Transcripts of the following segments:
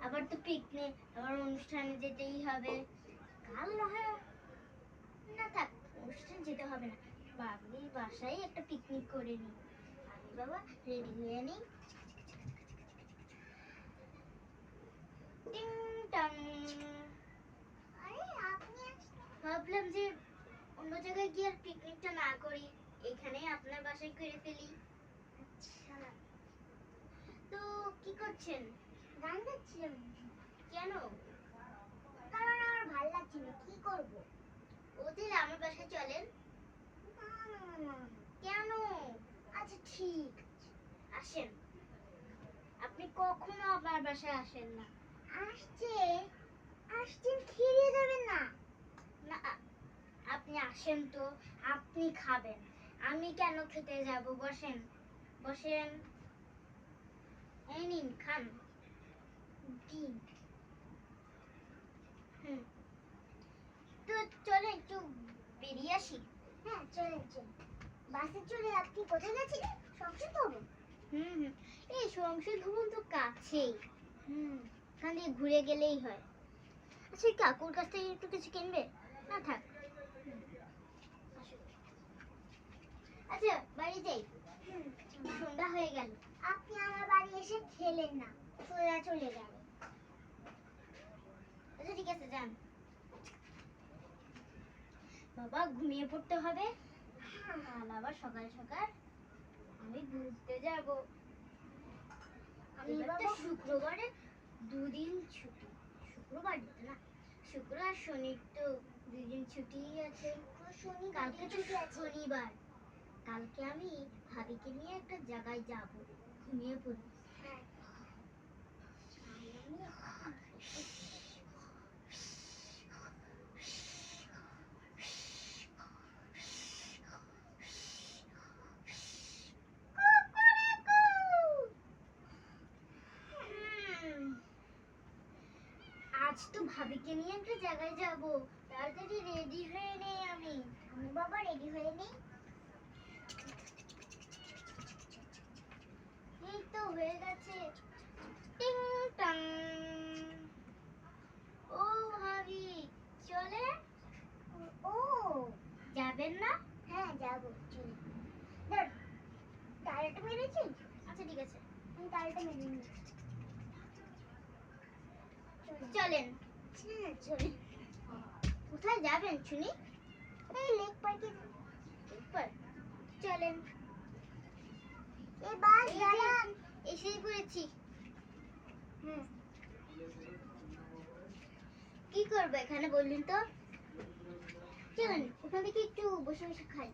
আবার তো পিকনিক আবার অনুষ্ঠানে যেতেই হবে। কাল না থাক, অনুষ্ঠান যেতে হবে না। বাবলির বাসায় একটা পিকনিক করে নিই। বাবা রেডি হয়ে নিই ভাবলাম যে অন্য জায়গায় গিয়ে আর পিকনিকটা না করি। এখানে আপনার বাসায় করে ফেলি। আচ্ছা। তো কি করছেন? গান গাচ্ছিলাম। কেন? কারণ আমার ভালো লাগছে না। কি করব? ওদের আমার বাসায় চলেন। কেন? আচ্ছা ঠিক। আসেন। আপনি কখনো আমার বাসায় আসেন না। আসছে। আসছেন খেয়ে যাবেন না। না আপনি আসেন তো আপনি খাবেন। আমি কেন খেতে যাব? বসেন। বসেন। এই নিন খান। ডিম হুম। তো চলে একটু বেরিয়ে আসি। হ্যাঁ চলেন চলেন। বাসে আপনি কোথায় গেছিলেন? সংসদ ভবন? হুম হুম। এই সংসদ ভবন তো কাছেই। হুম ওখান দিয়ে ঘুরে গেলেই হয়। আচ্ছা কাকুর কাছ থেকে একটু কিছু কিনবে? না থাক। আচ্ছা বাড়ি যাই সন্ধ্যা হয়ে গেল। আপনি আমার বাড়ি এসে খেলেন না। সোজা চলে গেলেন আচ্ছা ঠিক আছে যান। বাবা ঘুমিয়ে পড়তে হবে। কাল আবার সকাল সকাল আমি ঘুরতে যাব। আমি বাবা শুক্রবারে দুদিন ছুটি। শুক্রবার না শুক্র আর শনি তো দুদিন ছুটি আছে। শনি কালকে তো শনিবার। কালকে আমি ভাবিকে নিয়ে একটা জায়গায় যাব ঘুমিয়ে পড়ি হুম। ভাবিকে নিয়ে একটা জায়গায় যাব। তাড়াতাড়ি রেডি হয়ে নেই আমি। আমি বাবা রেডি হয়ে নেই এই তো হয়ে গেছে। ও ভাবি, চলে? ও, যাবেন না? হ্যাঁ যাব, চলে। ধর, তালটা মেরেছি আচ্ছা ঠিক আছে। আমি তালটা মেরে হ্যাঁ চলেন। কোথায় যাবেন শুনি? এই লেক পার্কে চলেন। এবার দাঁড়ান এসেই পড়েছি। কি করব এখানে বললেন তো? চলুন ওখান থেকে একটু বসে বসে খাই।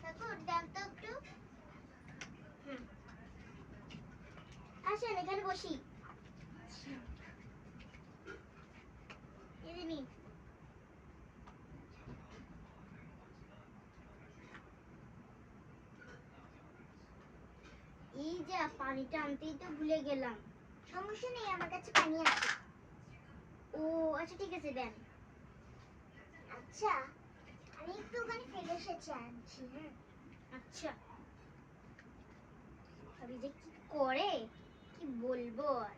ঠাকুর দেন তো একটু। আসেন এখানে বসি। এই পানিটা আনতেই তো ভুলে গেলাম। সমস্যা নেই, আমার কাছে পানি আছে। ও আচ্ছা ঠিক আছে আচ্ছা আমি একটু ওখানে ফেলে এসেছি আনছি হ্যাঁ আচ্ছা। ভাবি যে কি করে, কি বলব আর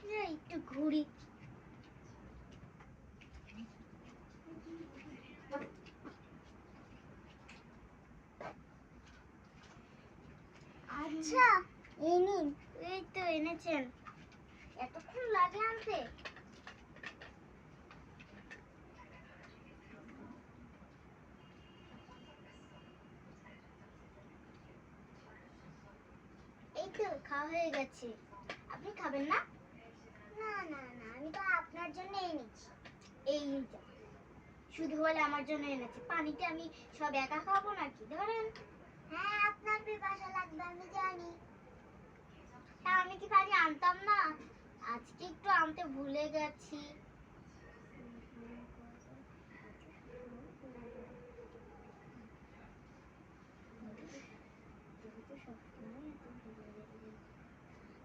যাই একটু ঘুরি। আচ্ছা এই তো এনেছেন। এতক্ষণ লাগে আনতে। এই তো, খাওয়া হয়ে গেছে। আপনি খাবেন না? শুধু বলে আমার জন্য এনেছি। পানিটা আমি সব একা খাব নাকি? ধরেন। হ্যাঁ আপনার পিপাসা লাগবে আমি জানি। তা আমি কি পানি আনতাম না? আজকে একটু আনতে ভুলে গেছি।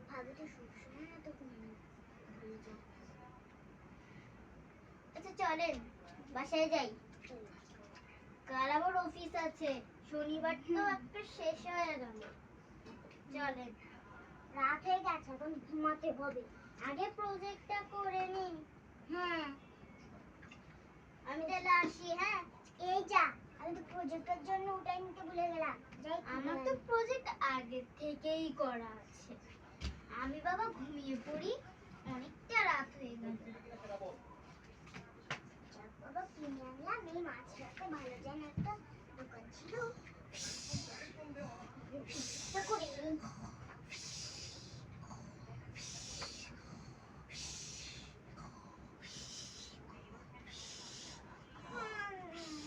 ভাবিটা সুখ চলেন বাসায় যাই। কাল আবার অফিস আছে শনিবার তো একটা শেষ হয়ে গেল। চলেন। রাত হয়ে গেছে এখন ঘুমাতে হবে। আগে প্রজেক্টটা করে নিন হ্যাঁ আমি তাহলে আসি হ্যাঁ? এই যা আমি তো প্রজেক্টের জন্য ওটাই নিতে ভুলে গেলাম। যাই আমার তো প্রজেক্ট আগে থেকেই করা আছে। আমি বাবা ঘুমিয়ে পড়ি অনেকটা রাত হয়ে গেছে কিনে আনলাম এই মাছ রাখতে ভালো যেন একটা দোকান ছিল তা করে নিই। উম,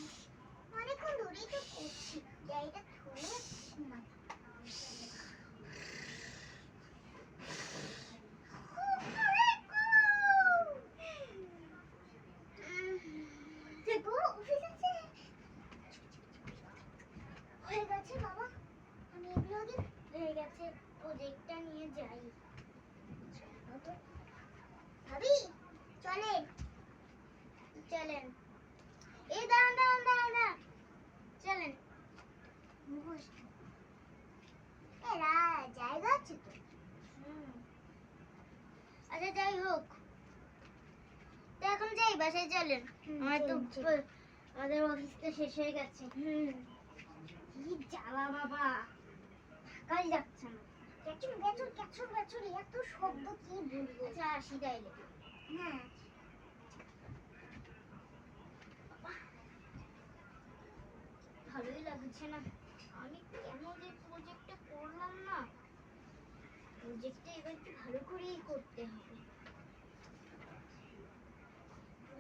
অনেকক্ষণ ধরেই তো করছি গাড়িটা ধরে ঘুমাই দেখো অফিস আছে হয়ে গেছে বাবা আমি এগুলো আগে হয়ে গেছে প্রজেক্টটা নিয়ে যাই চলো তো। ভাবি চলেন চলেন এই দাঁড়ান দাঁড়ান দাঁড়ান দাঁড়ান চলেন মুখোশ এরা জায়গা আছে তো আচ্ছা যাই হোক তো এখন যাই বাসায় চলেন। আমার তো আমাদের অফিস তো শেষ হয়ে গেছে। কি জ্বালা বাবা। থাকাই যাচ্ছে না। ক্যাচুর ক্যাচুর ক্যাচুর ক্যাচুর এত শব্দ কি বলব? আচ্ছা আসি তাইলে হ্যাঁ। ভালোই লাগছে না। আমি কেন যে প্রজেক্টটা করলাম না? প্রজেক্টটা এবার একটু ভালো করেই করতে হবে।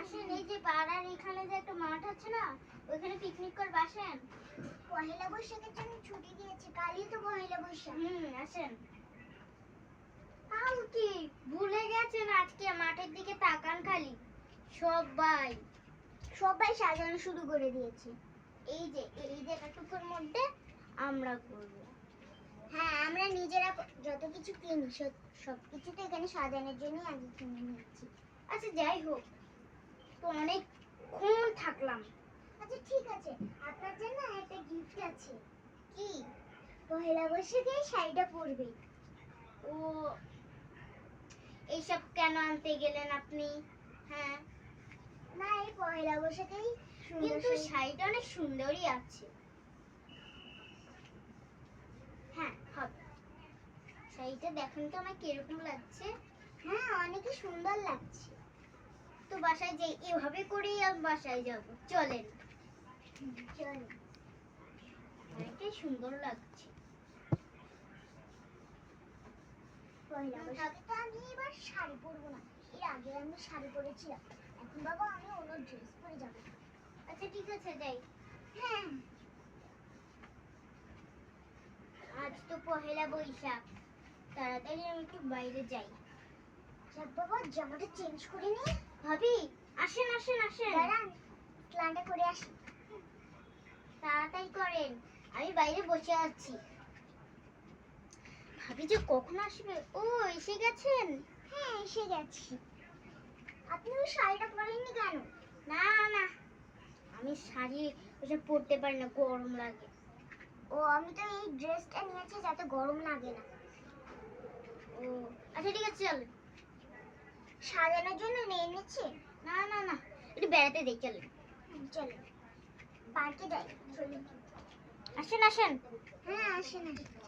আসেন এই যে পাড়ার এখানে যে একটা মাঠ আছে না ওইখানে পিকনিক করবে আসেন পয়লা বৈশাখের জন্য ছুটি দিয়েছে কালই তো পয়লা বৈশাখ। হুম আসেন। কি ভুলে গেছেন আজকে মাঠের দিকে তাকান খালি? সবাই। সবাই সাজানো শুরু করে দিয়েছে। এই যে এই জায়গাটুকুর মধ্যে আমরা করব। হ্যাঁ আমরা নিজেরা যত কিছু কিনি সব কিছু তো এখানে সাজানোর জন্য আগে কিনে নিচ্ছি আচ্ছা যাই হোক। তো অনেকক্ষণ থাকলাম। আচ্ছা ঠিক আছে। আপনার জন্য একটা গিফট আছে। কি? পয়লা বৈশাখে শাড়িটা পরবে। ও এইসব কেন আনতে গেলেন আপনি? হ্যাঁ? না এই পয়লা বৈশাখেই কিন্তু শাড়িটা অনেক সুন্দরই আছে। হ্যাঁ হবে। শাড়িটা দেখুন তো আমার কীরকম লাগছে। হ্যাঁ অনেকই সুন্দর লাগছে। তো বাসায় যাই এভাবে করেই আমি বাসায় যাব। চলেন। চলেন। সুন্দর লাগছে। পয়লা আমি এবার শাড়ি পরবো না এর আগে আমি শাড়ি পরেছিলাম। এখন বাবা আমি অন্য ড্রেস পরে যাব। আচ্ছা ঠিক আছে যাই। হ্যাঁ। আজ তো পহেলা বৈশাখ তাড়াতাড়ি আমি একটু বাইরে যাই। যাক বাবা জামাটা চেঞ্জ করে নি? ভাবি আসেন আসেন আসেন। দাঁড়ান স্নানটা করে আসি। তাড়াতাড়ি করেন আমি বাইরে বসে আছি। ভাবি যে কখন আসবে? ও এসে গেছেন? হ্যাঁ এসে গেছি। আপনি ওই শাড়িটা পরেননি কেন? না না। আমি শাড়ি ওসব পরতে পারি না গরম লাগে। ও আমি তো এই ড্রেসটা নিয়েছি যাতে গরম লাগে না। ও আচ্ছা ঠিক আছে চল সাজানোর জন্য নিয়ে নিচ্ছি? না না না। একটু বেড়াতে দেই চলেন চলো। পার্কে যাই। আসেন আসেন। হ্যাঁ আসেন আসেন।